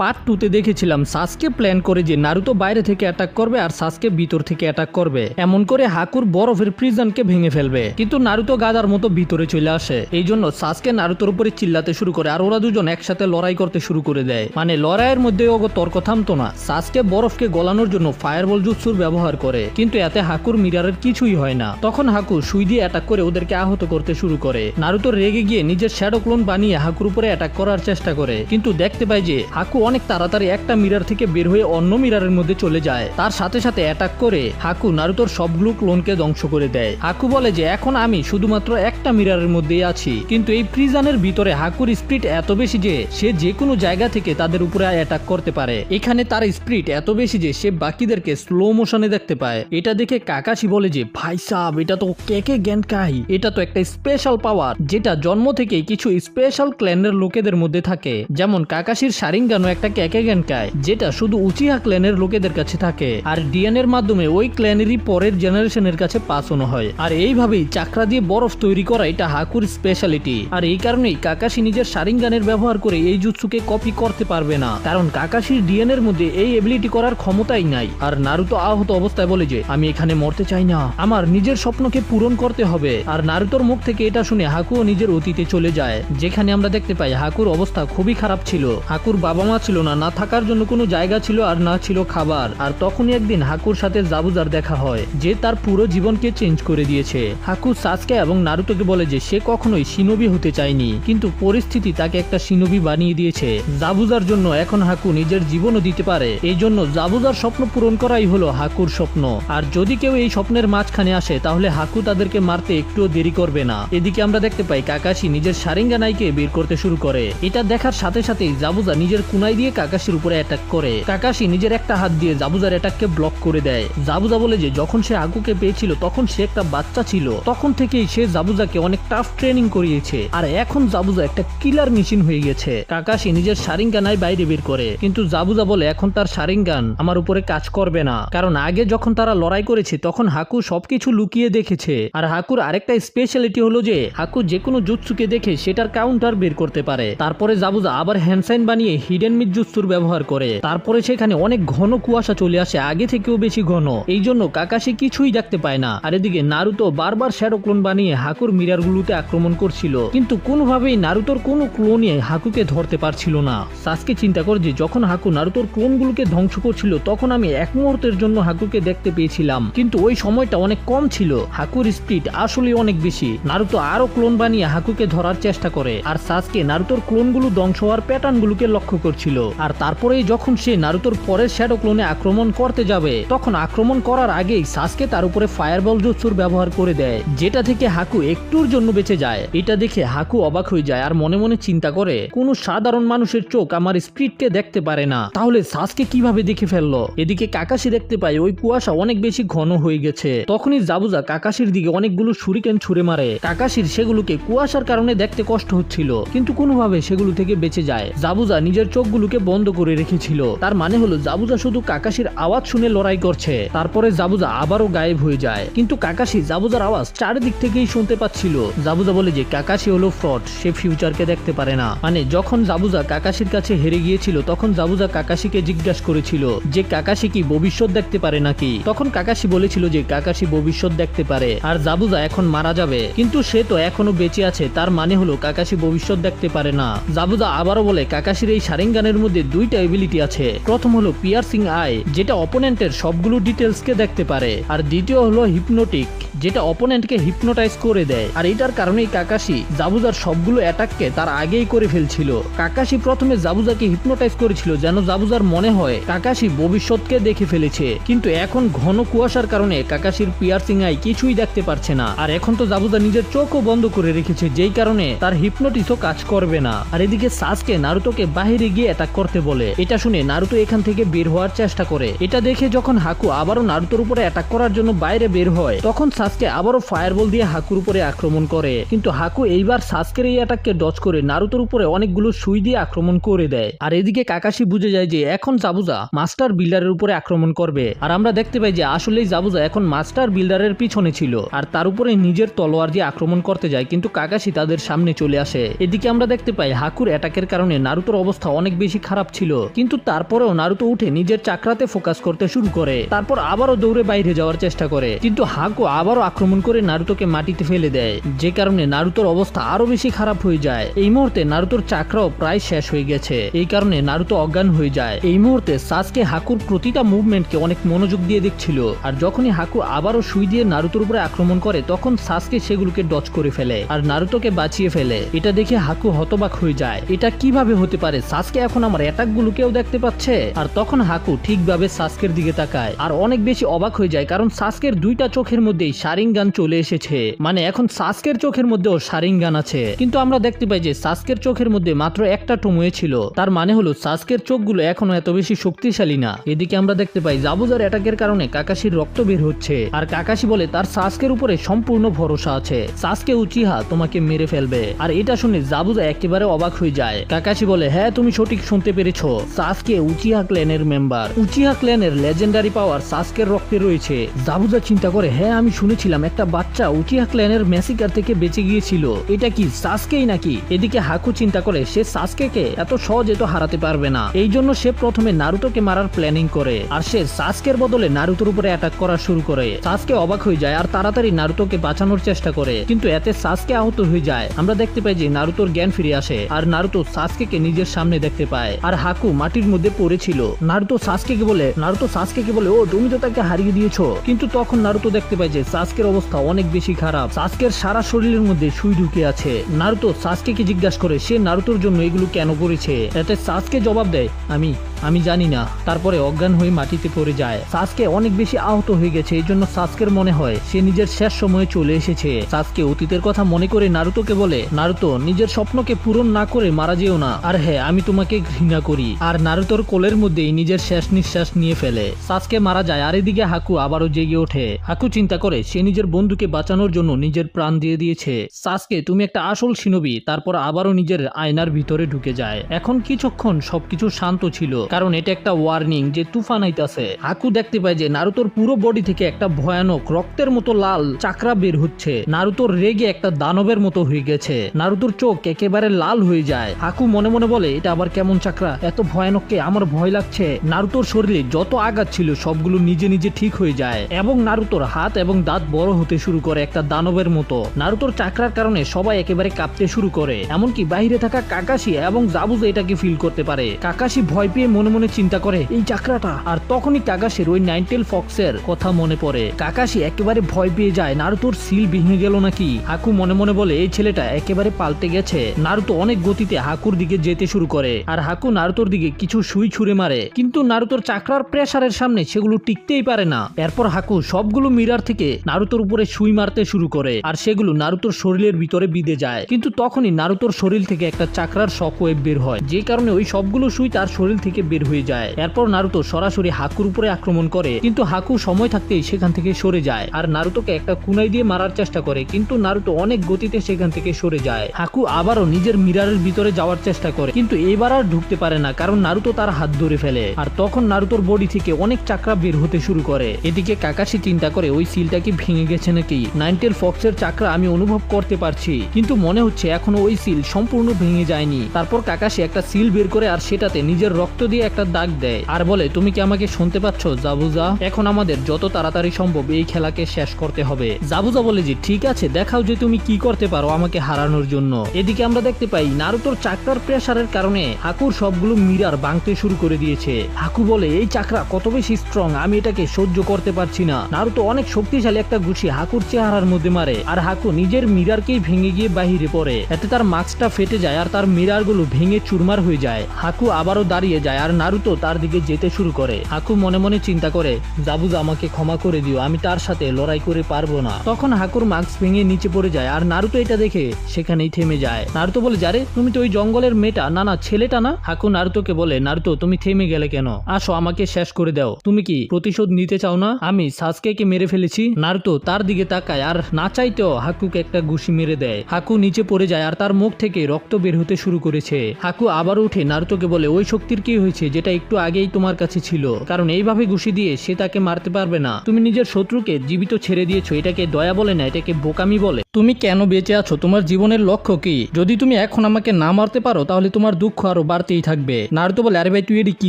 Part টুতে দেখেছিলাম সাসকে plan করে যে নারুতো বাইরে থেকে অ্যাটাক করবে আর সাসকে ভিতর থেকে অ্যাটাক করবে। এমন করে হাকুর বরফের প্রিজনকে ভেঙে ফেলবে। কিন্তু নারুতো গাদার মতো ভিতরে চলে আসে। এই জন্য সাসকে নারুতোর উপরে চিল্লাতে শুরু করে আর ওরা দুজন একসাথে লড়াই করতে শুরু করে দেয়। মানে লড়াইয়ের মধ্যে ওগো তর্ক থামতো না। সাসকে বরফকে গলানোর জন্য ফায়ারবল জুৎসুর ব্যবহার করে। কিন্তু এতে হাকুর মিরারের কিছুই হয় না। তখন হাকু সুই দিয়ে অ্যাটাক করে ওদেরকে আহত করতে শুরু করে। নারুতো রেগে গিয়ে নিজের শ্যাডো ক্লোন বানিয়ে হাকুর উপরে অ্যাটাক করার চেষ্টা করে। কিন্তু দেখতে পায় যে হাকু অনেক তাড়াতাড়ি একটা মিরার থেকে বের হয়ে অন্য মিরারের মধ্যে চলে যায়। তার সাথে সাথে অ্যাটাক করে হাকু নারুতোর সবগুলো ক্লোনকে ধ্বংস করে দেয়। হাকু বলে যে, এখন আমি শুধুমাত্র একটা মিরারের মধ্যেই আছি। কিন্তু এই প্রিজনের ভিতরে হাকুর স্পিড এত বেশি যে, সে যে কোনো জায়গা থেকে তাদের উপরে অ্যাটাক করতে পারে। এখানে তার স্পিড এত বেশি যে, সে বাকিদেরকে স্লো মোশনে দেখতে পায়। এটা দেখে কাকাশি বলে যে, ভাই সাব, এটা তো কেকে জ্ঞান কাই এটা তো একটা স্পেশাল পাওয়ার যেটা জন্ম থেকে কিছু স্পেশাল ক্ল্যানের লোকেদের মধ্যে থাকে। যেমন কাকাশির সারিঙ্গানো একটা ক্যাকে জ্ঞান কায়, যেটা শুধু উচিহা ক্ল্যানের লোকেদের কাছে থাকে। আর ডিএন এর মাধ্যমে ওই ক্ল্যানেরই পরের জেনারেশনের কাছে পাসানো হয়। আর এইভাবেই চাকরা দিয়ে বরফ তৈরি করা এটা হাকুর স্পেশালিটি আর এই কারণেই কাকাশি নিজের সারিঙ্গানের ব্যবহার করে এই জুৎসুকে কপি করতে পারবে না। কারণ কাকাশির ডিএন এর মধ্যে এই এবিলিটি করার ক্ষমতাই নাই। আর নারুতো আহত অবস্থায় বলে যে, আমি এখানে মরতে চাই না। আমার নিজের স্বপ্নকে পূরণ করতে হবে। আর নারুতোর মুখ থেকে এটা শুনে হাকুও নিজের অতীতে চলে যায়। যেখানে আমরা দেখতে পাই হাকুর অবস্থা খুবই খারাপ ছিল। হাকুর বাবা মা ছিল না না থাকার জন্য কোনো জায়গা ছিল আর না ছিল খাবার। আর তখনই একদিন হাকুর সাথে জাবুজার দেখা হয়, যে তার পুরো জীবনকে চেঞ্জ করে দিয়েছে। হাকু সাসকে এবং নারুতোকে বলে যে সে কখনোই সিনবি হতে চায়নি, কিন্তু পরিস্থিতি তাকে একটা সিনবি বানিয়ে দিয়েছে। জাবুজার জন্য এখন হাকু নিজের জীবনও দিতে পারে। এই জন্য জাবুজার স্বপ্ন পূরণ করাই হলো হাকুর স্বপ্ন। আর যদি কেউ এই স্বপ্নের মাঝখানে আসে, তাহলে হাকু তাদেরকে মারতে একটুও দেরি করবে না। এদিকে আমরা দেখতে পাই কাকাশি নিজের সারিঙ্গা নাইকে বের করতে শুরু করে। এটা দেখার সাথে সাথেই জাবুজা নিজের কুনাই দিয়ে কাকাশির উপরে অ্যাটাক করে। কাকাশি নিজের একটা হাত দিয়ে জাবুজার অ্যাটাককে ব্লক করে দেয়। জাবুজা বলে যে, যখন সে আগুকে পেয়েছিল, তখন সে একটা বাচ্চা ছিল। তখন থেকেই সে জাবুজাকে অনেক টাফ ট্রেনিং করিয়েছে। আর এখন জাবুজা একটা কিলার মেশিন হয়ে গেছে। কাকাশি নিজের সারিঙ্গানাই বাইরে বের করে। কিন্তু জাবুজা বলে, এখন তার সারিঙ্গান আমার উপরে কাজ করবে না। কারণ আগে যখন তারা লড়াই করেছে, তখন হাকু সবকিছু লুকিয়ে দেখেছে। আর হাকুর আরেকটা স্পেশালিটি হলো যে, হাকু যে কোনো জুৎসুকে দেখে সেটার কাউন্টার বের করতে পারে। তারপরে জাবুজা আবার হ্যান্ডসাইন বানিয়ে হিডেন মিট জুৎসুর ব্যবহার করে। তারপরে সেখানে অনেক ঘন কুয়াশা চলে আসে, আগে থেকেও বেশি ঘন। এই জন্য কাকাশি কিছুই দেখতে পায় না। আর এদিকে নারুতো বারবার শ্যাডো ক্লোন বানিয়ে হাকুর মিরারগুলোতে আক্রমণ করছিল। কিন্তু কোনোভাবেই নারুতোর কোনো ক্লোনই হাকুকে ধরতে পারছিল না। সাসকে চিন্তা করে যে যখন হাকু নারুতোর ক্লোনগুলোকে ধ্বংস করছিল, তখন আমি এক মুহূর্তের জন্য হাকুকে দেখতে পেয়েছিলাম। কিন্তু ওই সময়টা অনেক কম ছিল। হাকুর স্পিড আসলে অনেক বেশি। নারুতো আরও ক্লোন বানিয়ে হাকুকে ধরার চেষ্টা করে। আর সাসকে নারুতোর ক্লোনগুলো ধ্বংস হওয়ার প্যাটার্নগুলোকে লক্ষ্য করছিল। আর তারপরেই যখন সে নারুতোর পরের শ্যাডো ক্লোনে আক্রমণ করতে যাবে, তখন আক্রমণ করার আগেই সাসকে তার উপরে ফায়ারবল জুৎসুর ব্যবহার করে দেয়, যেটা থেকে হাকু একটুর জন্য বেঁচে যায়। এটা দেখে হাকু অবাক হয়ে যায় আর মনে মনে চিন্তা করে, কোনো সাধারণ মানুষের চোখ আমার স্পিডকে দেখতে পারে না। তাহলে সাসকে কীভাবে দেখে ফেলল? এদিকে কাকাশি দেখতে পায়, ওই কুয়াশা অনেক বেশি ঘন হয়ে গেছে। তখনই জাবুজা কাকাশির দিকে অনেকগুলো সুরিকেন ছুড়ে মারে। কাকাশির সেগুলোকে কুয়াশার কারণে দেখতে কষ্ট হচ্ছিল, কিন্তু কোনোভাবে সেগুলো থেকে বেঁচে যায়। জাবুজা নিজের চোখগুলোকে বন্ধ করে রেখেছিল। তার মানে হলো, জাবুজা শুধু কাকাশির আওয়াজ শুনে লড়াই করছে। তারপরে জাবুজা আবারও গায়েব হয়ে যায়। কিন্তু কাকাশি জাবুজার আওয়াজ চারিদিক থেকেই শুনতে পাচ্ছিল। জাবুজা বলে যে, কাকাশি হলো ফ্রড, সে ফিউচারকে দেখতে পারে না। মানে যখন জাবুজা কাকাশির কাছে হেরে গিয়েছিল, তখন জাবুজা কাকাশিকে জিজ্ঞাসা করেছিল যে, কাকাশি কি ভবিষ্যৎ দেখতে পারে নাকি? তখন কাকাশি বলেছিল যে, কাকাশি ভবিষ্যৎ দেখতে পারে। আর জাবুজা এখন মারা যাবে। কিন্তু সে তো এখনও বেঁচে আছে। তার মানে হলো, কাকাশি ভবিষ্যৎ দেখতে পারে না। জাবুজা আবারও বলে, কাকাশির এই সারেঙ্গানের মধ্যে দুইটা এবিলিটি আছে। প্রথম হলো পিয়ার্সিং আই যেটা অপোনেন্টের সবগুলো ডিটেলসকে দেখতে পারে। আর দ্বিতীয় হলো হিপনোটিক যেটা অপোনেন্টকে হিপনোটাইজ করে দেয়। আর এটার কারণেই কাকাশি জাবুজার সবগুলো অ্যাটাককে তার আগেই করে ফেলছিল। কাকাশি প্রথমে জাবুজাকে হিপনোটাইজ করেছিল যেন জাবুজার মনে হয় কাকাশি ভবিষ্যৎকে দেখে ফেলেছে। কিন্তু এখন ঘন কুয়াশার কারণে কাকাশির পিয়ার্সিং আই কিছুই দেখতে পারছে না। আর এখন তো জাবুজা নিজের চোখও বন্ধ করে রেখেছে, যেই কারণে তার হিপনোটিসও কাজ করবে না। আর এদিকে সাসকে নারুতোকে বাহিরে গিয়ে অ্যাটাক করতে বলে। এটা শুনে নারুতো এখান থেকে বের হওয়ার চেষ্টা করে। এটা দেখে যখন হাকু আবারও নারুতোর উপরে অ্যাটাক করার জন্য বাইরে বের হয়, তখন সাসকে আবারও ফায়ারবল দিয়ে হাকুর উপরে আক্রমণ করে। কিন্তু হাকু এইবার সাসকের এই অ্যাটাককে ডচ করে নারুতোর উপরে অনেকগুলো সুই দিয়ে আক্রমণ করে দেয়। আর এদিকে কাকাশি বুঝে যায় যে এখন জাবুজা মাস্টার বিল্ডারের উপরে আক্রমণ করবে। আর আমরা দেখতে পাই যে আসলেই জাবুজা এখন মাস্টার বিল্ডারের পিছনে ছিল। আর তার উপরে নিজের তলোয়ার দিয়ে আক্রমণ করতে যায়, কিন্তু কাকাশি তাদের সামনে চলে আসে। এদিকে আমরা দেখতে পাই হাকুর অ্যাটাকের কারণে নারুতোর অবস্থা অনেক বেশি বেশি খারাপ ছিল। কিন্তু তারপরেও নারুতো উঠে নিজের চাকরাতে ফোকাস করতে শুরু করে। তারপর আবারও দৌড়ে বাইরে যাওয়ার চেষ্টা করে। কিন্তু হাকু আবারও আক্রমণ করে নারুতোকে মাটিতে ফেলে দেয়। যে কারণে নারুতোর অবস্থা আরও বেশি খারাপ হয়ে যায়। এই মুহূর্তে নারুতোর চাকরাও প্রায় শেষ হয়ে গেছে। এই কারণে নারুতো অজ্ঞান হয়ে যায়। এই মুহূর্তে সাসকে হাকুর প্রতিটা মুভমেন্টকে অনেক মনোযোগ দিয়ে দেখছিল। আর যখনই হাকু আবারও সুই দিয়ে নারুতোর উপরে আক্রমণ করে, তখন সাসকে সেগুলোকে ডচ করে ফেলে। আর নারুতোকে বাঁচিয়ে ফেলে। এটা দেখে হাকু হতবাক হয়ে যায়। এটা কীভাবে হতে পারে? সাসকে এখন আমার অ্যাটাক গুলোকেও দেখতে পাচ্ছে? আর তখন হাকু ঠিকভাবে সাসকের দিকে তাকায়। আর অনেক বেশি অবাক হয়ে যায় কারণ সাসকের দুইটা চোখের মধ্যেই সারিং গান চলে এসেছে। মানে এখন সাসকের চোখের মধ্যেও সারিং গান আছে। কিন্তু আমরা দেখতে পাই যে সাসকের চোখের মধ্যে মাত্র একটা টমুয়ে ছিল। তার মানে হলো সাসকের চোখগুলো এখনও এত বেশি শক্তিশালী না। এদিকে আমরা দেখতে পাই জাবুজার অ্যাটাকের কারণে কাকাশির রক্ত বের হচ্ছে। আর কাকাশি বলে তার সাসকের উপরে সম্পূর্ণ ভরসা আছে। সাসকে উচিহা তোমাকে মেরে ফেলবে। আর এটা শুনে জাবুজা একেবারে অবাক হয়ে যায়। কাকাশি বলে হ্যাঁ তুমি সঠিক শুনতে পেরেছ? সাসকে উচিহা ক্ল্যানের মেম্বার উচিহা ক্ল্যানের লেজেন্ডারি পাওয়ার সাসকের রক্তে রয়েছে। জাবুজা চিন্তা করে হ্যাঁ আমি শুনেছিলাম, একটা বাচ্চা উচিহা ক্ল্যানের মেসিকার থেকে বেঁচে গিয়েছিল। এটা কি সাসকেই নাকি? এদিকে হাকু চিন্তা করে, সে সাসকেকে এত সহজে তো হারাতে পারবে না। এই জন্য সে প্রথমে নারুতোকে মারার প্ল্যানিং করে, আর সে সাসকের বদলে নারুতোর উপরে অ্যাটাক করা শুরু করে। সাসকে অবাক হয়ে যায় আর তাড়াতাড়ি নারুতোকে বাঁচানোর চেষ্টা করে। কিন্তু এতে সাসকে আহত হয়ে যায়। আমরা দেখতে পাই যে নারুতোর জ্ঞান ফিরে আসে, আর নারুতো সাসকে নিজের সামনে দেখতে পায়। আর হাকু মাটির মধ্যে পড়েছিল। নারুতো সাসকে বলে, নারুতো সাসকে বলে, ও, তুমি তো তাকে হারিয়ে দিয়েছ। কিন্তু তখন নারুতো দেখতে পায় যে সাসকের অবস্থা অনেক বেশি খারাপ। সাসকের সারা শরীরের মধ্যে সুই ঢুকে আছে। নারুতো সাসকে জিজ্ঞাসা করে, সে নারুতোর জন্য এগুলো কেন করেছে? এতে সাসকে জবাব দেয়, আমি আমি জানি না। তারপরে অজ্ঞান হয়ে মাটিতে পড়ে যায়। সাসকে অনেক বেশি আহত হয়ে গেছে, এই জন্য সাসকের মনে হয়, সে নিজের শেষ সময়ে চলে এসেছে। সাসকে অতীতের কথা মনে করে নারুতোকে বলে, নারুতো, নিজের স্বপ্নকে পূরণ না করে মারা যেও না। আর হ্যাঁ আমি তোমাকে ঘৃণা করি। আর নারুতোর কোলের মধ্যেই নিজের শেষ নিঃশ্বাস নিয়ে ফেলে। সাসকে মারা যায় আর এদিকে হাকু আবারও জেগে ওঠে। হাকু চিন্তা করে, সে নিজের বন্ধুকে বাঁচানোর জন্য নিজের প্রাণ দিয়ে দিয়েছে। সাসকে তুমি একটা আসল সিনবি তারপর আবারও নিজের আয়নার ভিতরে ঢুকে যায়। এখন কিছুক্ষণ সবকিছু শান্ত ছিল, কারণ এটা একটা ওয়ার্নিং যে তুফান আইতাছে। হাকু দেখতে পায় যে নারুতোর পুরো বডি থেকে একটা ভয়ানক রক্তের মতো লাল চাকরা বের হচ্ছে। নারুতোর রেগে একটা দানবের মতো হয়ে গেছে। নারুতোর চোখ একেবারে লাল হয়ে যায়। হাকু মনে মনে বলে, এটা আবার কেমন চাকরা, এত ভয়ানককে আমার ভয় লাগছে। নারুতোর শরীরে যত আঘাত ছিল, সবগুলো নিজে নিজে ঠিক হয়ে যায়। এবং নারুতোর হাত এবং দাঁত বড় হতে শুরু করে একটা দানবের মতো। নারুতোর চাকরার কারণে সবাই একেবারে কাঁপতে শুরু করে। এমনকি বাইরে থাকা কাকাশি এবং জাবুজ এটাকে ফিল করতে পারে। কাকাশি ভয় পেয়ে মনে মনে চিন্তা করে, এই চাকরাটা? আর তখনই কাকাশির ওই নাইনটেল ফক্সের কথা মনে পড়ে। কাকাশি একেবারে ভয় পেয়ে যায় নারুতোর সিল ভেঙে গেল নাকি? হাকু মনে মনে বলে, এই ছেলেটা একেবারে পাল্টে গেছে। নারুতো অনেক গতিতে হাকুর দিকে যেতে শুরু করে। আর হাকু নারুতোর দিকে কিছু সুই ছুঁড়ে মারে। কিন্তু নারুতোর চাকরার প্রেসারের সামনে সেগুলো টিকতেই পারে না। এরপর হাকু সবগুলো মিরার থেকে নারুতোর উপরে সুই মারতে শুরু করে আর সেগুলো নারুতোর শরীরের ভিতরে বিঁধে যায়। কিন্তু তখনই নারুতোর শরীর থেকে একটা চাকরার শক ওয়েব বের হয়, যে কারণে ওই সবগুলো সুই তার শরীর থেকে বের হয়ে যায়। এরপর নারুতো সরাসরি হাকুর উপরে আক্রমণ করে, কিন্তু হাকু সময় থাকতেই সেখান থেকে সরে যায় আর নারুতোকে একটা কুনাই দিয়ে মারার চেষ্টা করে, কিন্তু নারুতো অনেক গতিতে সেখান থেকে সরে যায়। হাকু আবারও নিজের মিরারের ভিতরে যাওয়ার চেষ্টা করে, কিন্তু এবার আর ঢুকতে পারে না, কারণ নারুতো তার হাত ধরে ফেলে। আর তখন নারুতোর বডি থেকে অনেক চাকরা বের হতে শুরু করে। এদিকে কাকাশি চিন্তা করে ওই সিলটা কি ভেঙে গেছে নাকি? নাইনটেল ফক্সের চাকরা আমি অনুভব করতে পারছি, কিন্তু মনে হচ্ছে এখনও ওই সিল সম্পূর্ণ ভেঙে যায়নি। তারপর কাকাশি একটা সিল বের করে আর সেটাতে নিজের রক্ত দিয়ে একটা দাগ দেয়। আর বলে, তুমি কি আমাকে শুনতে পাচ্ছ, জাবুজা? এখন আমাদের যত তাড়াতাড়ি সম্ভব এই খেলাকে শেষ করতে হবে। জাবুজা বলে যে ঠিক আছে, দেখাও যে তুমি কি করতে পারো আমাকে হারানোর জন্য। এদিকে আমরা দেখতে পাই নারুতোর চাকরার প্রেসারের কারণে হাকুর সবগুলো মিরার ভাঙতে শুরু করে দিয়েছে। হাকু বলে, এই চাকরা কত বেশি স্ট্রং আমি এটাকে সহ্য করতে পারছি না। নারুতো অনেক শক্তিশালী একটা গুছি হাকুর চেহারার মধ্যে মারে, আর হাকু নিজের মিরারকেই ভেঙে গিয়ে বাহিরে পড়ে। এতে তার মাস্কটা ফেটে যায় আর তার মিরারগুলো ভেঙে চুরমার হয়ে যায়। হাকু আবারও দাঁড়িয়ে যায় আর নারুতো তার দিকে যেতে শুরু করে। হাকু মনে মনে চিন্তা করে জাবুজ আমাকে ক্ষমা করে দিও, আমি তার সাথে লড়াই করে পারব না। তখন হাকুর মাস্ক ভেঙে নিচে পড়ে যায় আর নারুতো এটা দেখে সেখানেই থেমে যায়। নারুতো বলে যারে তুমি তো ওই জঙ্গলের মেয়েটা। না না, ছেলেটা না হাকু নারুতোকে বলে, নারুতো, তুমি থেমে গেলে কেন? আসো, আমাকে শেষ করে দাও। তুমি কি প্রতিশোধ নিতে চাও না? আমি সাসকে কে মেরে ফেলেছি। নারুতো, তার দিকে তাকায় আর না চাইতেও হাকুকে একটা ঘুষি মেরে দেয়। হাকু নিচে পড়ে যায় আর তার মুখ থেকে রক্ত বের হতে শুরু করেছে। হাকু আবার উঠে নারুতোকে বলে, ওই শক্তির কি হয়েছে? যেটা একটু আগেই তোমার কাছে ছিল। কারণ এইভাবে ঘুষি দিয়ে সে তাকে মারতে পারবে না। তুমি নিজের শত্রুকে জীবিত ছেড়ে দিয়েছ। এটাকে দয়া বলে না, এটাকে বোকামি বলে। তুমি কেন বেঁচে আছো? তোমার জীবনের লক্ষ্য কি? যদি তুমি এখন আমাকে না মারতে পারো, তাহলে তোমার দুঃখ আরও বাড়তেই থাকবে। নারুতো বলে, আরে ভাই, তুই এটি কি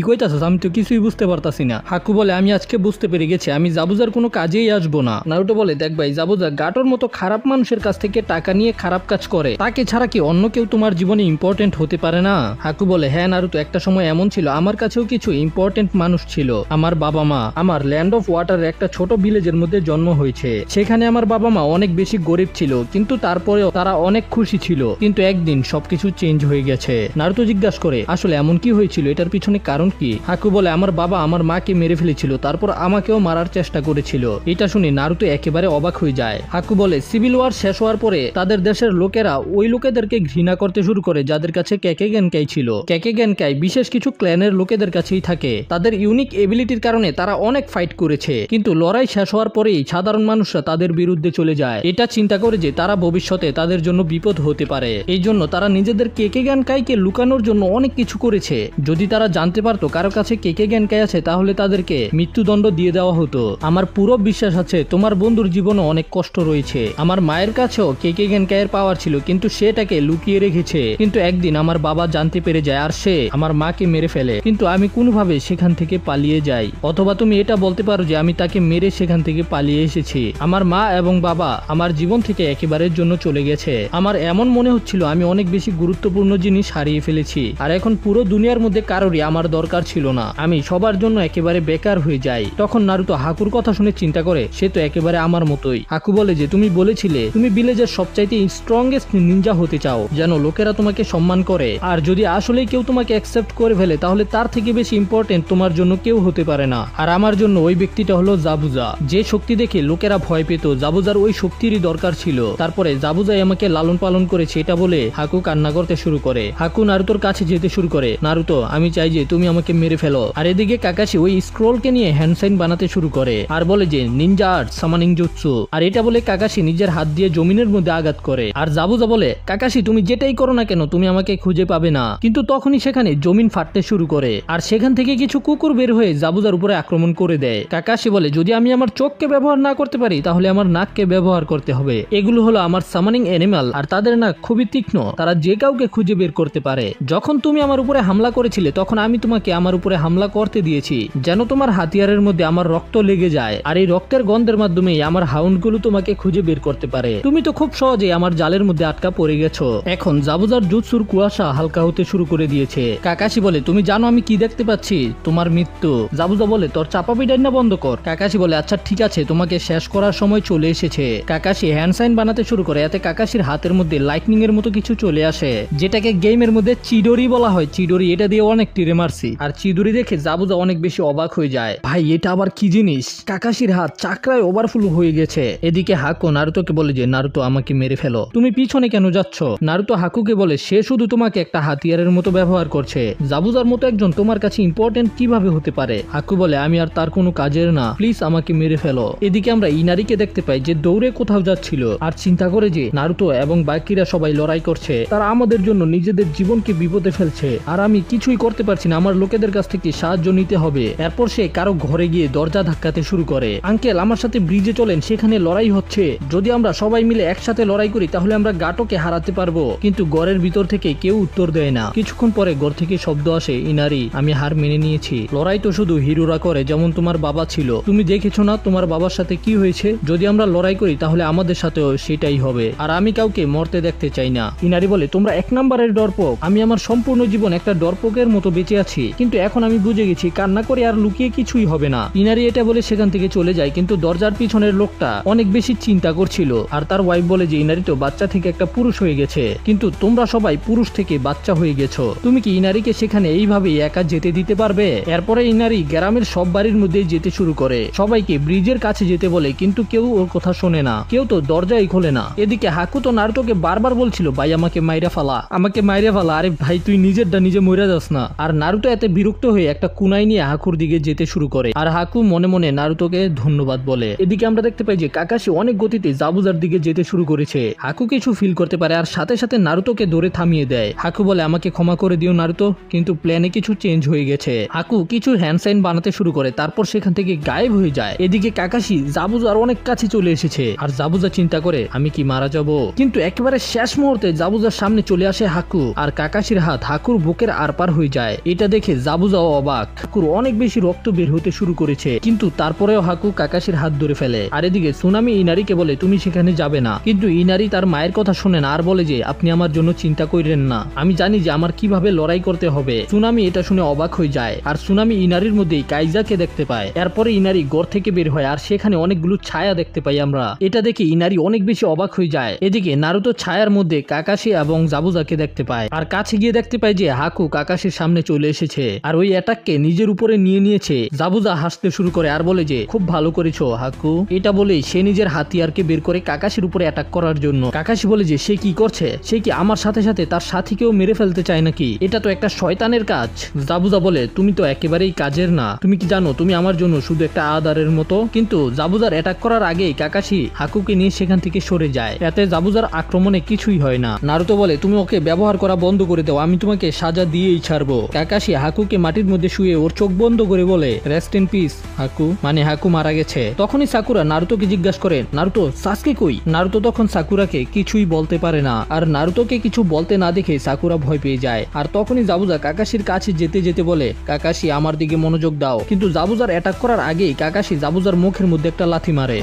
কইতাছস? আমি তো কিছুই বুঝতে পারতাছি না। হাকু বলে, আমি আজকে বুঝতে পেরে গেছি, আমি জাবুজার কোনো কাজেই আসব না। নারুটো বলে, দেখ ভাই, জাবুজা গাটোর মতো খারাপ মানুষের কাছ থেকে টাকা নিয়ে খারাপ কাজ করে। তাকে ছাড়া কি অন্য কেউ তোমার জীবনে ইম্পর্টেন্ট হতে পারে না? হাকু বলে হ্যাঁ নারুতো একটা সময় এমন ছিল, আমার কাছেও কিছু ইম্পর্টেন্ট মানুষ ছিল। আমার বাবা মা, আমার ল্যান্ড অফ ওয়াটারের একটা ছোট ভিলেজের মধ্যে জন্ম হয়েছে। সেখানে আমার বাবা মা অনেক বেশি গরিব ছিল, কিন্তু তারপরেও তারা অনেক খুশি ছিল। কিন্তু একদিন সবকিছু চেঞ্জ হয়ে গেছে। নারুতো জিজ্ঞাসা আসলে এমন কি হয়েছিল? এটার পিছনে কারণ কি? হাকু বলে, আমার বাবা আমার মাকে মেরে ফেলেছিল, তারপর আমাকেও মারার চেষ্টা করেছিল। এটা শুনে নারুতো একেবারে অবাক হয়ে যায়। হাকু বলে, সিভিল ওয়ার শেষ হওয়ার পরে তাদের দেশের লোকেরা ওই লোকেদেরকে ঘৃণা করতে শুরু করে, যাদের কাছে কেকে গেনকাই ছিল। কেকে গেনকাই বিশেষ কিছু ক্ল্যানের লোকেদের কাছেই থাকে। তাদের ইউনিক এবিলিটির কারণে তারা অনেক ফাইট করেছে। কিন্তু লড়াই শেষ হওয়ার পরেই সাধারণ মানুষরা তাদের বিরুদ্ধে চলে যায়। এটা চিন্তা করে যে তারা ভবিষ্যতে তাদের জন্য বিপদ হতে পারে। এই জন্য তারা নিজেদের কেকে জ্ঞানকাইকে লুকানোর জন্য অনেক কিছু করেছে। যদি তারা জানতে পারতো কারও কাছে কেকে জ্ঞানকাই আছে, তাহলে তাদেরকে মৃত্যুদণ্ড দিয়ে দেওয়া হতো। আমার পুরো বিশ্বাস আছে, তোমার বন্ধুর জীবনে অনেক কষ্ট রয়েছে। আমার মায়ের কাছেও কেকে জ্ঞানকাইয়ের পাওয়ার ছিল, কিন্তু সেটাকে লুকিয়ে রেখেছে। কিন্তু একদিন আমার বাবা জানতে পেরে যায়, আর সে আমার মাকে মেরে ফেলে। কিন্তু আমি কোনোভাবে সেখান থেকে পালিয়ে যাই। অথবা তুমি এটা বলতে পারো যে আমি তাকে মেরে সেখান থেকে পালিয়ে এসেছি। আমার মা এবং বাবা আমার জীবন থেকে একেবারের জন্য চলে গেছে। আমার এমন মনে হচ্ছিল, আমি অনেক বেশি গুরুত্বপূর্ণ জিনিস হারিয়ে ফেলেছি। আর এখন পুরো দুনিয়ার মধ্যে কারোরই আমার দরকার ছিল না। আমি সবার জন্য একেবারে বেকার হয়ে যাই। তখন নারুতো হাকুর কথা শুনে চিন্তা করে, সে তো একেবারে আমার মতোই। হাকু বলে যে, তুমি বলেছিলে, তুমি ভিলেজের সবচাইতে স্ট্রংগেস্ট নিনজা হতে চাও, যেন লোকেরা তোমাকে সম্মান করে। আর যদি আসলেই কেউ তোমাকে অ্যাকসেপ্ট করে ফেলে, তাহলে তার থেকে বেশি ইম্পর্টেন্ট তোমার জন্য কেউ হতে পারে না। আর আমার জন্য ওই ব্যক্তিটা হলো জাবুজা। যে শক্তি দেখে লোকেরা ভয় পেত, জাবুজার ওই শক্তিরই দরকার ছিল। তারপরে জাবুজাই আমাকে লালন পালন করেছে এটা বলে হাকু কান্না করতে শুরু করে। হাকু নারুতোর কাছে যেতে শুরু করে। নারুতো, আমি চাই যে তুমি আমাকে মেরে ফেলো। আর এদিকে কাকাশি ওই স্ক্রোলকে নিয়ে হ্যান্ড সাইন বানাতে শুরু করে। আর বলে যে নিনজা আর্ট সামানিং জুৎসু আর এটা বলে কাকাশি নিজের হাত দিয়ে জমিনের মধ্যে আঘাত করে। আর জাবুজা বলে, কাকাশি, তুমি যেটাই করো না কেন, তুমি আমাকে খুঁজে পাবে না। কিন্তু তখনই সেখানে জমিন ফাটতে শুরু করে। আর সেখান থেকে কিছু কুকুর বের হয়ে জাবুজার উপরে আক্রমণ করে দেয়। কাকাশি বলে, যদি আমি আমার চোখকে ব্যবহার না করতে পারি, তাহলে আমার নাককে ব্যবহার করতে হবে। এগুলো হলো আমার সামানিং অ্যানিমাল আর তাদের নাক খুবই তীক্ষ্ণ। তারা যে কাউকে খুঁজে বের করতে পারে। যখন তুমি আমার উপরে হামলা করেছিলে, তখন আমি তোমাকে আমার উপরে হামলা করতে দিয়েছি। যেন তোমার হাতিয়ারের মধ্যে আমার রক্ত লেগে যায়, আর এই রক্তের গন্ধের মাধ্যমেই আমার হাউন্ডগুলো তোমাকে খুঁজে বের করতে পারে। তুমি তো খুব সহজেই আমার জালের মধ্যে আটকা পড়ে গেছো। এখন জাবুজার জুৎসুর কুয়াশা হালকা হতে শুরু করে দিয়েছে। কাকাশি বলে, তুমি জানো আমি কি দেখতে পাচ্ছি? তোমার মৃত্যু। জাবুজা বলে, তোর চাপা পিটাই না বন্ধ কর। কাকাশি বলে আচ্ছা ঠিক আছে, তোমাকে শেষ করার সময় চলে এসেছে। কাকাশি হ্যান্ড সাইন বানাতে শুরু করে, এতে কাকাশির হাতের মধ্যে লাইটনিং এর মতো কিছু চলে আসে, যেটাকে গেমের মধ্যে চিডোরি বলা হয় চিডোরি, এটা দিয়ে অনেক তীরে মারছি আর চিডোরি দেখে জাবুজা অনেক বেশি অবাক হয়ে যায়। ভাই, এটা আবার কি জিনিস? কাকাশির হাত চাকরায় ওভারফুল হয়ে গেছে। এদিকে হাকু নারুতোকে বলে যে, নারুতো, আমাকে মেরে ফেলো। তুমি পিছনে কেন যাচ্ছ? নারুতো হাকুকে বলে, সে শুধু তোমাকে একটা হাতিয়ারের মতো ব্যবহার করছে। জাবুজার মতো একজন তোমার কাছে ইম্পর্টেন্ট কীভাবে হতে পারে? হাকু বলে, আমি আর তার কোনো কাজের না। প্লিজ আমাকে মেরে ফেলো। এদিকে আমরা ইনারিকে দেখতে পাই যে, দৌড়ে কোথাও যাচ্ছিল। আর চিন্তা করে যে, নারুতো এবং বাকিরা সবাই লড়াই করছে। তারা আমাদের জন্য নিজেদের জীবনকে বিপদে ফেলছে। আর আমি কিছুই করতে পারছি না, আমার লোকেদের কাছ থেকে সাহায্য নিতে হবে। এরপর সে কারও ঘরে গিয়ে দরজা ধাক্কাতে শুরু করে। আঙ্কেল, আমার সাথে ব্রিজে চলেন, সেখানে লড়াই হচ্ছে। যদি আমরা সবাই মিলে একসাথে লড়াই করি, তাহলে আমরা গাটোকে হারাতে পারব। কিন্তু গড়ের ভিতর থেকে কেউ উত্তর দেয় না। কিছুক্ষণ পরে ঘর থেকে শব্দ আসে, ইনারি, আমি হার মেনে নিয়েছি। লড়াই তো শুধু হিরোরা করে, যেমন তোমার বাবা ছিল। তুমি দেখেছ না তোমার বাবার সাথে কি হয়েছে? যদি আমরা লড়াই করি, তাহলে আমাদের সাথেও সেটাই হবে। আর আমি কাউকে মরতে দেখতে চাই না। ইনারি বলে, তোমরা এক নম্বরের ডরপক আমি আমার সম্পূর্ণ জীবন একটা ডরপকের মতো বেঁচে আছি। কিন্তু এখন আমি বুঝে গেছি, কান্না করে আর লুকিয়ে কিছুই হবে না। ইনারি এটা বলে সেখান থেকে চলে যায়, কিন্তু দরজার পিছনের লোকটা অনেক বেশি চিন্তা করছিল। আর তার ওয়াইফ বলে যে, ইনারি তো বাচ্চা থেকে একটা পুরুষ হয়ে গেছে। কিন্তু তোমরা সবাই পুরুষ থেকে বাচ্চা হয়ে গেছো। তুমি কি ইনারিকে সেখানে এইভাবে একা যেতে দিতে পারবে? এরপরে ইনারি গ্রামের সব বাড়ির মধ্যেই যেতে শুরু করে। সবাইকে ব্রিজের কাছে যেতে বলে, কিন্তু কেউ ওর কথা শোনে না। কেউ তো দরজাই খোলে না। এদিকে হাকু তো নারুতোকে বারবার বলছিল, ভাই, আমাকে মাইরা ফালা। আমাকে মাইরা ফালা? আরে ভাই, তুই নিজেরটা নিজে মরে যাস না। আর নারুতো এতে বিরক্ত হয়ে একটা কুনাই নিয়ে হাকুর দিকে যেতে শুরু করে। আর হাকু মনে মনে নারুতোকে ধন্যবাদ বলে। এদিকে আমরা দেখতে পাই যে কাকাশি অনেক গতিতে জাবুজার দিকে যেতে শুরু করেছে। হাকু কিছু ফিল করতে পারে আর সাথে সাথে নারুতোকে দৌড়ে থামিয়ে দেয়। হাকু বলে, আমাকে ক্ষমা করে দিও নারুতো কিন্তু প্ল্যানে কিছু চেঞ্জ হয়ে গেছে। হাকু কিছু হ্যান্ড সাইন বানাতে শুরু করে, তারপর সেখান থেকে গায়েব হয়ে যায়। এদিকে কাকাশি জাবুজার অনেক কাছে চলে এসেছে। আর জাবুজা চিন্তা করে, আমি কি মারা যাব? কিন্তু একেবারে শেষ মুহূর্তে জাবুজার সামনে চলে আসে হাকু। আর কাকাশির হাত হাকুর বুকের আরপার হয়ে যায়। এটা দেখে জাবুজাও অবাক। হাকুর অনেক বেশি রক্ত বের হতে শুরু করেছে, কিন্তু তারপরেও হাকু কাকাশির হাত ধরে ফেলে। আর এদিকে সুনামি ইনারিকে বলে, তুমি সেখানে যাবে না। কিন্তু ইনারি তার মায়ের কথা শুনে না আর বলে যে, আপনি আমার জন্য চিন্তা করেন না। আমি জানি যে আমার কীভাবে লড়াই করতে হবে। সুনামি এটা শুনে অবাক হয়ে যায়। আর সুনামি ইনারির মধ্যেই কাইজাকে দেখতে পায়। এরপরে ইনারি গড় থেকে বের হয় আর সেখানে অনেকগুলো ছায়া দেখতে পাই আমরা। এটা দেখে ইনারি অনেক বেশি অবাক হয়ে যায়। এদিকে নারুতো ছায়ার মধ্যে কাকাশি এবং জাবুজাকে দেখতে পায়। আর কাছে গিয়ে দেখতে পায় যে হাকু কাকাশির সামনে চলে এসেছে আর ওই অ্যাটাককে নিজের উপরে নিয়ে নিয়েছে। জাবুজা হাসতে শুরু করে আর বলে যে, খুব ভালো করেছ, হাকু। এটা বলেই সে নিজের হাতিয়ারকে বের করে কাকাশির উপরে অ্যাটাক করার জন্য। কাকাশি বলে যে, সে কি করছে? সে কি আমার সাথে সাথে তার সাথীকেও মেরে ফেলতে চায় নাকি? এটা তো একটা শয়তানের কাজ। জাবুজা বলে, তুমি তো একেবারেই কাজের না। তুমি কি জানো, তুমি আমার জন্য শুধু একটা আদারের মতো? কিন্তু জাবুজার অ্যাটাক করার আগেই কাকাশি হাকুকে নিয়ে সেখান থেকে সরে যায়। এতে জাবুজার আক্রমণে কিছুই হয় না। নারুতো বলে, তুমি ওকে ব্যবহার করা বন্ধ করে দাও। আমি তোমাকে সাজা দিয়েই ছাড়বো। কাকাশি হাকুকে মাটির মধ্যে শুয়ে ওর চোখ বন্ধ করে বলে রেস্ট ইন পিস হাকু। মানে হাকু মারা গেছে। তখনই সাকুরা নারুতোকে জিজ্ঞাসা করে, নারুতো, সাসকে কই? নারুতো তখন সাকুরাকে কিছুই বলতে পারে না। আর নারুতোকে কিছু বলতে না দেখে সাকুরা ভয় পেয়ে যায়। আর তখনই জাবুজা কাকাশির কাছে যেতে যেতে বলে, কাকাশি, আমার দিকে মনোযোগ দাও। কিন্তু জাবুজার অ্যাটাক করার আগেই কাকাশি জাবুজার মুখের মধ্যে একটা লাথি মারে।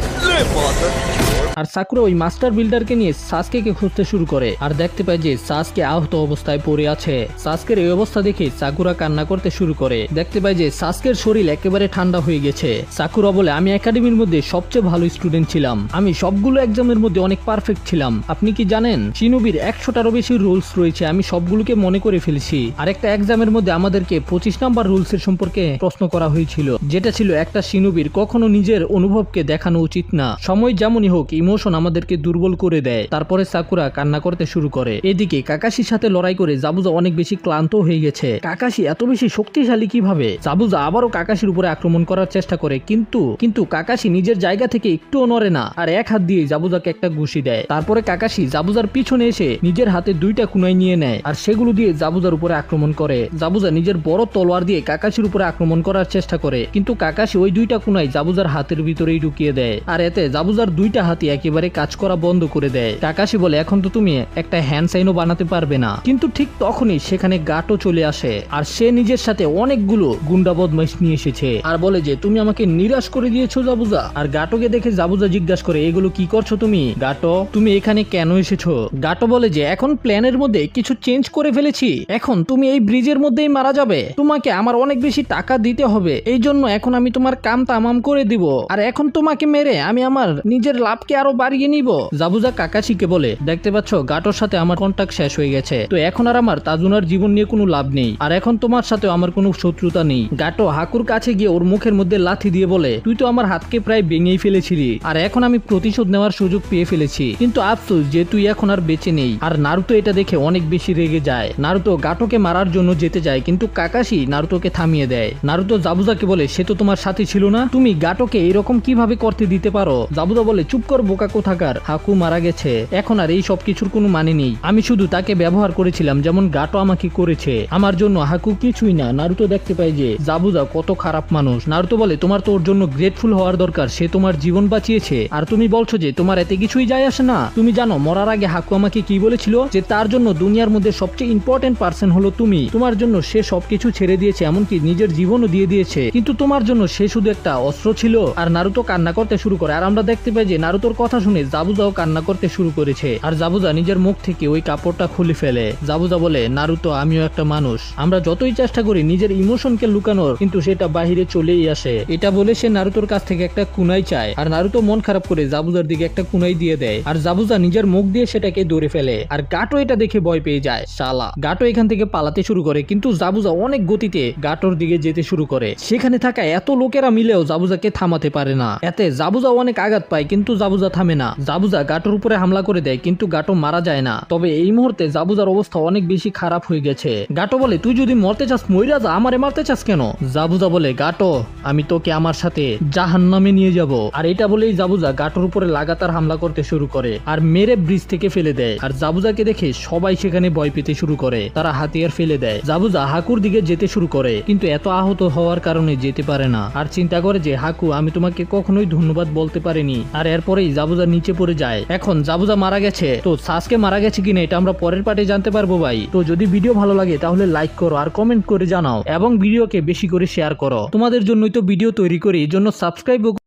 আর সাকুরা ওই মাস্টার বিল্ডারকে নিয়ে সাসকে খুঁজতে শুরু করে। আর দেখতে পায় যে সাসকে আহত অবস্থায় পড়ে আছে। সাসকের এই অবস্থা দেখে সাকুরা কান্না করতে শুরু করে। দেখতে পায় যে সাসকের শরীর একেবারে ঠান্ডা হয়ে গেছে। সাকুরা বলে, আমি একাডেমির মধ্যে সবচেয়ে ভালো স্টুডেন্ট ছিলাম। আমি সবগুলো এক্সামের মধ্যে অনেক পারফেক্ট ছিলাম। আপনি কি জানেন? চিনুবির একশোটারও বেশি রুলস রয়েছে। আমি সবগুলোকে মনে করে ফেলেছি। আর একটা এক্সামের মধ্যে আমাদেরকে পঁচিশ নাম্বার রুলস এর সম্পর্কে প্রশ্ন করা হয়েছিল। যেটা ছিল একটা সিনুবির কখনো নিজের অনুভবকে দেখানো উচিত না। সময় যেমনই হোক ইমোশন আমাদেরকে দুর্বল করে দেয়। তারপরে সাকুরা কান্না করতে শুরু করে। এদিকে কাকাশির সাথে লড়াই করে জাবুজা অনেক বেশি ক্লান্ত হয়ে গেছে। কাকাশি এত বেশি শক্তিশালী কীভাবে? জাবুজা আবারও কাকাশির উপরে আক্রমণ করার চেষ্টা করে, কিন্তু কিন্তু কাকাশি নিজের জায়গা থেকে একটুও নড়ে না। আর এক হাত দিয়ে জাবুজাকে একটা ঘুষি দেয়। তারপরে কাকাশি জাবুজার পিছনে এসে নিজের হাতে দুইটা কুনাই নিয়ে নেয় আর সেগুলো দিয়ে জাবুজার উপরে আক্রমণ করে। জাবুজা নিজের বড় তলোয়ার দিয়ে কাকাশির উপরে আক্রমণ করার চেষ্টা করে, কিন্তু কাকাশি ওই দুইটা কুনাই জাবুজার হাতের ভিতরেই ঢুকিয়ে দেয়। আর এতে জাবুজার দুইটা হাতি একেবারে কাজ করা বন্ধ করে দেয়। কাকাশি বলে, এখন তো তুমি একটা হ্যান্ড সাইনও বানাতে পারবে না। কিন্তু ঠিক তখনই সেখানে গাটো চলে আসে, আর সে নিজের সাথে অনেকগুলো গুন্ডা বদমাইশ নিয়ে এসেছে। আর বলে যে, তুমি আমাকে নিরাশ করে দিয়েছ জাবুজা। আর গাটোকে দেখে জাবুজা জিজ্ঞাসা করে, এগুলো কি করছ তুমি? গাটো, তুমি এখানে কেন এসেছ? গাটো বলে যে, এখন প্ল্যানের মধ্যে কিছু চেঞ্জ করে ফেলেছি। এখন তুমি এই ব্রিজের মধ্যেই মারা যাবে। তোমাকে আমার অনেক বেশি টাকা দিতে হবে। এই জন্য এখন আমি তোমার কাম তামাম করে দিব। আর এখন তোমাকে মেরে আমি আমার নিজের লাভকে আরও বাড়িয়ে নিব। জাবুজা কাকাশিকে বলে, দেখতে পাচ্ছ, গাটোর সাথে আমার কন্টাক্ট শেষ হয়ে গেছে। তো এখন আর আমার তাজুনার জীবন নিয়ে কোনো লাভ নেই। আর এখন তোমার সাথেও আমার কোনো শত্রুতা নেই। গাটো হাকুর কাছে গিয়ে ওর মুখের মধ্যে লাথি দিয়ে বলে, তুই তো আমার হাতকে প্রায় ভেঙেই ফেলেছিলি। আর এখন আমি প্রতিশোধ নেওয়ার সুযোগ পেয়ে ফেলেছি। কিন্তু আফসোস যে তুই এখন আর বেঁচে নেই। আর নারুতো এটা দেখে অনেক বেশি রেগে যায়। নারুতো গাটোকে মারার জন্য যেতে যায়, কিন্তু কাকাশি নারুতোকে থামিয়ে দেয়। নারুতো জাবুজাকে বলে, সে তো তোমার সাথে ছিল না? তুমি গাটোকে এরকম কীভাবে করতে দিতে পারো? জাবুজা বলে, চুপ কর বোকা কোথাকার? হাকু মারা গেছে। এখন আর এই সব কিছুর কোনো মানে নেই। আমি শুধু তাকে ব্যবহার করেছিলাম, যেমন গাটো আমাকে করেছে। আমার জন্য হাকু কিছুই না। নারুতো দেখতে পাই যে জাবুজা কত খারাপ মানুষ। নারুতো বলে, তোমার তো ওর জন্য গ্রেটফুল হওয়ার দরকার। সে তোমার জীবন বাঁচিয়েছে। আর তুমি বলছো যে, তোমার এতে কিছুই যায় আসে না। তুমি জানো, মরার আগে হাকু আমাকে কি বলেছিল? যে, তার জন্য দুনিয়ার মধ্যে সবচেয়ে ইম্পর্টেন্ট পার্সন হলো তুমি। তোমার জন্য সে সবকিছু ছেড়ে দিয়েছে, এমনকি নিজের জীবনও দিয়ে দিয়েছে। কিন্তু তোমার জন্য সে শুধু একটা অস্ত্র ছিল। আর নারুতো কান্না করতে শুরু করে। আর আমরা দেখতে পাই যে, নারুতোর কথা শুনে জাবুজাও কান্না করতে শুরু করেছে। আর জাবুজা নিজের মুখ থেকে ওই কাপড়টা খুলে ফেলে। জাবুজা বলে, নারুতো, আমিও একটা মানুষ। আমরা যতই চেষ্টা করি নিজের ইমোশনকে লুকানোর, কিন্তু সেটা বাহিরে চলেই আসে। এটা বলে সে নারুতোর কাছ থেকে একটা কুনাই চায়। আর নারুতো মন খারাপ করে জাবুজার দিকে একটা কুনাই দিয়ে দেয়। আর জাবুজা নিজের মুখ দিয়ে সেটাকে দৌড়ে ফেলে। আর গাটো এটা দেখে ভয় পেয়ে যায়। শালা, গাটো এখান থেকে পালাতে শুরু করে, কিন্তু জাবুজা অনেক গতিতে গাটোর দিকে যেতে শুরু করে। সেখানে থাকা এত লোকেরা মিলেও জাবুজাকে থামাতে পারে না। এতে জাবুজা অনেক আঘাত পায়, কিন্তু জাবুজা জাবুজা থামে না। জাবুজা গাটোর উপরে হামলা করে দেয়, কিন্তু গাটো মারা যায় না। তবে এই মুহূর্তে জাবুজার অবস্থা অনেক বেশি খারাপ হয়ে গেছে। গাটো বলে, তুই যদি মরতে চাস, মইরা আমারে মারতে চাস কেন? জাবুজা বলে, গাটো, আমি তোকে আমার সাথে জাহান নামে নিয়ে যাব। আর এটা বলেই জাবুজা গাটোর উপরে লাগাতার হামলা করতে শুরু করে আর মেরে ব্রিজ থেকে ফেলে দেয়। আর জাবুজাকে দেখে সবাই সেখানে ভয় পেতে শুরু করে। তারা হাতিয়ার ফেলে দেয়। জাবুজা হাকুর দিকে যেতে শুরু করে, কিন্তু এত আহত হওয়ার কারণে যেতে পারে না। আর চিন্তা করে যে, হাকু, আমি তোমাকে কখনোই ধন্যবাদ বলতে পারিনি। আর এরপরেই জাবুজা নিচে পড়ে যায়। এখন জাবুজা মারা গেছে। তো সাসকে মারা গেছে কিনা এটা আমরা পরের পার্টে জানতে পারব ভাই। তো যদি ভিডিও ভালো লাগে তাহলে লাইক করো আর কমেন্ট করে জানাও। এবং ভিডিওকে বেশি করে শেয়ার করো। তোমাদের জন্যই তো ভিডিও তৈরি করি এই জন্য সাবস্ক্রাইব